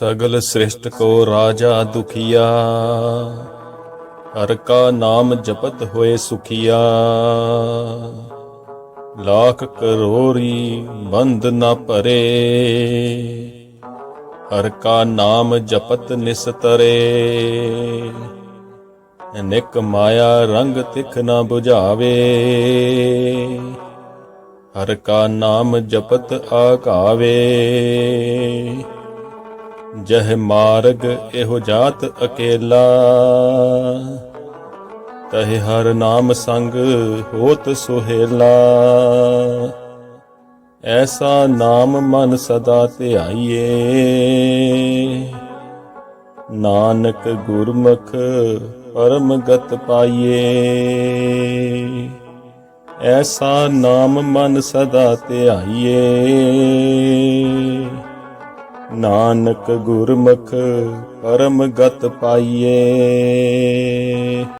ਸਗਲ ਸ੍ਰਿਸ਼ਟ ਕੋ ਰਾਜਾ ਦੁਖੀਆ। ਹਰ ਕਾ ਨਾਮ ਜਪਤ ਹੋਏ ਸੁਖੀਆ। ਲਾਖ ਕਰੋਰੀ ਬੰਦ ਨਾ ਭਰੇ। ਹਰ ਕਾ ਨਾਮ ਜਪਤ ਨਿਸਤਰੇ ਨਿਕ ਮਾਇਆ ਰੰਗ ਤਿਖ ਨਾ 부ਝਾਵੇ ਹਰ ਕਾ ਨਾਮ ਜਪਤ ਆਕਾਵੇ ਜਹ ਮਾਰਗ ਇਹੋ ਜਾਤ ਅਕੇਲਾ। ਤਹਿ ਹਰ ਨਾਮ ਸੰਗ ਹੋਤ ਸੁਹੇਲਾ। ਐਸਾ ਨਾਮ ਮਨ ਸਦਾ ਧਿਆਈਏ। ਨਾਨਕ ਗੁਰਮੁਖ ਪਰਮ ਗਤ ਪਾਈਏ। ਐਸਾ ਨਾਮ ਮਨ ਸਦਾ ਧਿਆਈਏ। ਨਾਨਕ ਗੁਰਮੁਖ ਪਰਮ ਗਤ ਪਾਈਏ।